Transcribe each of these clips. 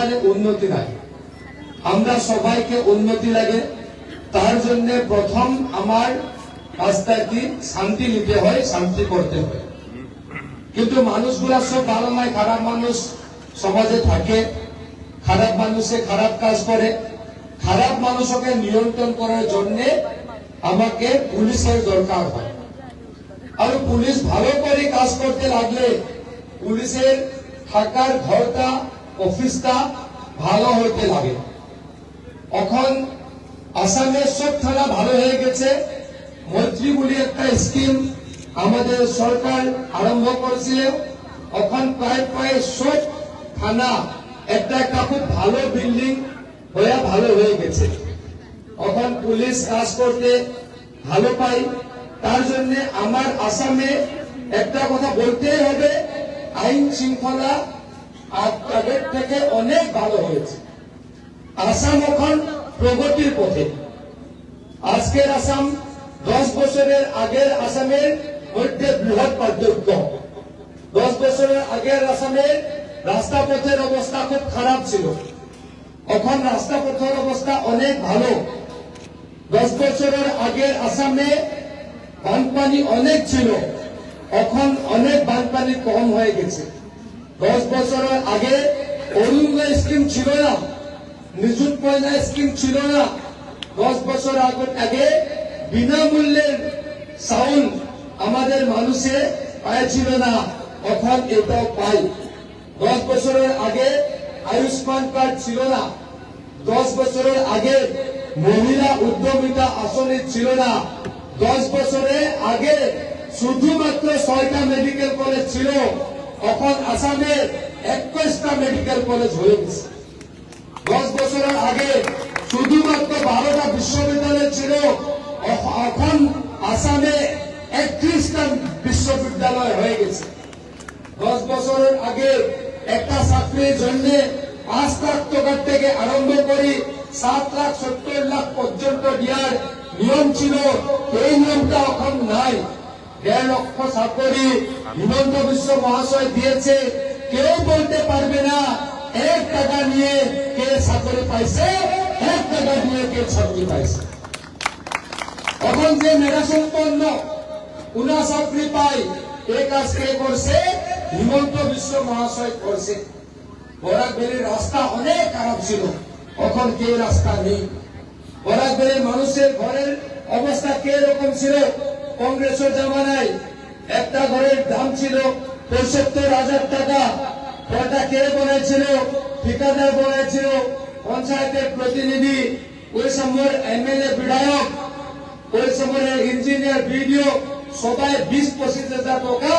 এখানে উন্নতি নাই আমরা সবাইকে উন্নতি লাগে। তার জন্য প্রথম আমার কাজটা কি? শান্তি নিতে হয়, শান্তি করতে হয়। কিন্তু মানুষগুলা সব ভালো নয়, খারাপ মানুষ সমাজে থাকে। খারাপ মানুষে খারাপ কাজ করে। খারাপ মানুষকে নিয়ন্ত্রণ করার জন্য আমাকে পুলিশের দরকার হয়। আর পুলিশ ভালো করে কাজ করতে লাগলে পুলিশের থাকার ঘরটা অফিসটা ভালো হতে লাগে। এখন আসামের সব থানা ভালো হয়ে গেছে। মৈত্রী বলে একটা স্কিম আমাদের সরকার আরম্ভ করেছিল এখন প্রায় প্রায় সব থানা একটা একটা খুব ভালো বিল্ডিং হয়ে ভালো হয়ে গেছে। এখন পুলিশ কাজ করতে ভালো পাই। তার জন্য আমার আসামে একটা কথা বলতেই হবে, আইন শৃঙ্খলা আর আগের থেকে অনেক ভালো হয়েছে। আসাম এখন প্রগতির পথে। আজকের আসাম দশ বছরের আগের আসামের মধ্যে বৃহৎ পার্থক্য। দশ বছরের আগের আসামের রাস্তা পথের অবস্থা খুব খারাপ ছিল। এখন রাস্তা পথের অবস্থা অনেক ভালো। দশ বছরের আগের আসামে বানপানি অনেক ছিল। এখন অনেক বানপানি কম হয়ে গেছে। দশ বছরের আগে অরুণোদয় স্কিম ছিল না, নিযুত ময়না স্কিম ছিল না। দশ বছর আগে বিনামূল্যের সাউন্ড আমাদের মানুষে পাইছিল না এখন এটাও পাই। দশ বছরের আগে আয়ুষ্মান কার্ড ছিল না, দশ বছরের আগে মহিলা উদ্যমিতা আসনে ছিল না, দশ বছরের আগে শুধুমাত্র ছয়টা মেডিকেল কলেজ ছিল। এখন আসামে একুশটা মেডিকেল কলেজ হয়ে গেছে। দশ বছরের আগে শুধুমাত্র বারোটা বিশ্ববিদ্যালয় ছিল এখন আসামে একত্রিশটা বিশ্ববিদ্যালয় হয়ে গেছে। দশ বছরের আগে একটা চাকরির জন্য পাঁচ লাখ টাকার থেকে আরম্ভ করি সাত লাখ সত্তর লাখ পর্যন্ত দেওয়ার নিয়ম ছিল, এই নিয়মটা এখন নাই। দেড় লক্ষ চাকরি হিমন্ত বিশ্ব মহাশয় দিয়েছে। কেউ বলতে পারবে না, এক টাকা নিয়ে কে চাকরি পাইছে, এক টাকা নিয়ে কে চাকরি পাইছে। এখন যে মেধা সম্পন্ন উনা চাকরি পাই এই কাজ কে করছে? হিমন্ত বিশ্ব মহাশয় করছে। বরাকবেলির রাস্তা অনেক খারাপ ছিল এখন কে রাস্তা নেই। বরাকবেলির মানুষের ঘরের অবস্থা কে রকম ছিল? কংগ্রেসের জামানায় একটা ঘরের দাম ছিল পঁয়সত্তর হাজার টাকা। ঘরটা কে বলেছিল? ঠিকাদার বলেছিল, পঞ্চায়েতের প্রতিনিধি, ওই সময়ের এমএলএ বিধায়ক, ওই সময়ের ইঞ্জিনিয়ার ভিডিও সবাই বিশ পঁচিশ হাজার টাকা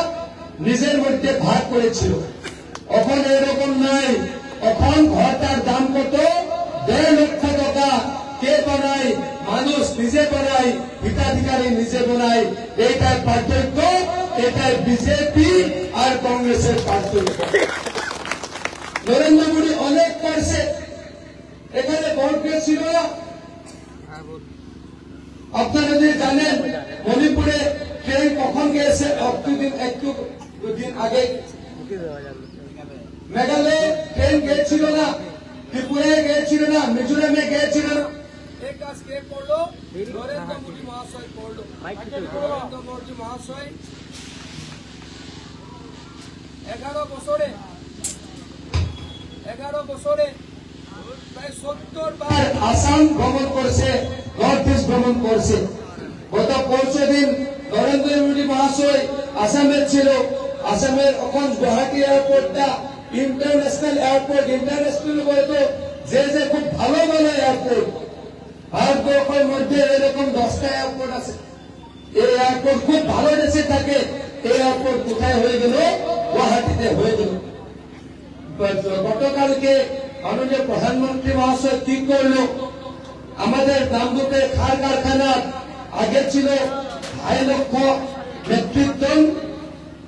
নিজের মধ্যে ভাগ করেছিল। এখন এরকম নাই। এখন ঘরটার দাম কত? দেড় লক্ষ মানুষ নিজে বানায়, হিতাধিকারী নিজে বানায় এইটার পার্থক্য, এটাই বিজেপি আর কংগ্রেসের পার্থক্য। নরেন্দ্র মোদী অনেক করছে। এখানে ভোট ছিল আপনারা যদি জানেন, মণিপুরে ট্রেন কখন গিয়েছে একটু দিন, একটু দুদিন আগে। মেঘালয়ে ট্রেন গিয়েছিল না, ত্রিপুরায় গিয়েছিল না, মিজোরামে গিয়েছিল না। কাজ কে করল নরেন্দ্র মোদী মহাশয় করল নরেন্দ্র মোদী মহাশয় এগারো বছরে এগারো বছরে প্রায় সত্তর বার আসাম ভ্রমণ করছে নর্থ ইস্ট ভ্রমণ করছে। গত পরশু দিন নরেন্দ্র মোদী মহাশয় আসামের ছিল। আসামের এখন গুয়াহাটি এয়ারপোর্টটা ইন্টারন্যাশনাল এয়ারপোর্ট ইন্টারন্যাশনাল বলতো যে যে খুব ভালো ভালো এয়ারপোর্ট ভারতবর্ষের মধ্যে এরকম দশটা এয়ারপোর্ট আছে। এই এয়ারপোর্ট খুব ভালো দেশে থাকে এই এয়ারপোর্ট কোথায় হয়ে গেল? গুয়াহাটিতে হয়ে গেল। গতকালকে মাননীয় প্রধানমন্ত্রী মহাশয় কি করল? আমাদের দামদুপের খার কারখানা আগে ছিল আড়াই লক্ষ মেট্রিক টন,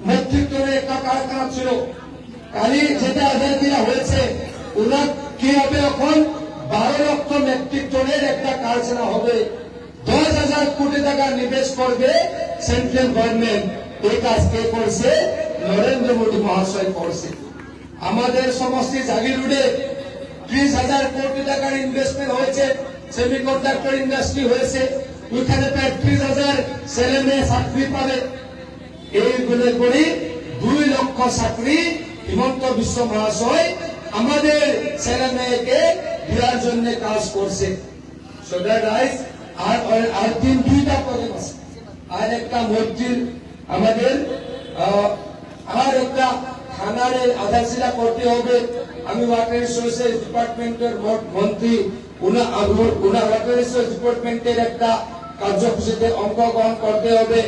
মেট্রিক টনের একটা কারখানা ছিল। কালি যেটা করা হয়েছে, ওনার কি হবে এখন বারো লক্ষ মেট্রিক টনের কারখানা হবে। দশ হাজার কোটি টাকা নিবেশ করবে সেন্ট্রাল গভর্নমেন্ট এই কাজ কে করছে? নরেন্দ্র মোদী মহাশয় করছে। আমাদের সমষ্টি জাগিরুডে ত্রিশ হাজার কোটি টাকার ইনভেস্টমেন্ট হয়েছে সেমি কন্ডাক্টর ইন্ডাস্ট্রি হয়েছে। ওইখানে প্রায় ত্রিশ হাজার ছেলে মেয়ে চাকরি পাবে। এইগুলো করি দুই লক্ষ চাকরি হিমন্ত বিশ্ব মহাশয় আমাদের ছেলে মেয়েকে দেওয়ার জন্য কাজ করছে। So that is, আর আর- তিন দুইটা প্রজেক্ট আছে। আর একটা মসজিদ আমাদের আর একটা থানার আধারশিলা করতে হবে। আমি ওয়াটার রিসোর্সেস ডিপার্টমেন্টের মন্ত্রী উনা উনা ওয়াটার রিসোর্স ডিপার্টমেন্টের একটা কার্যসূচিতে অংশগ্রহণ করতে হবে।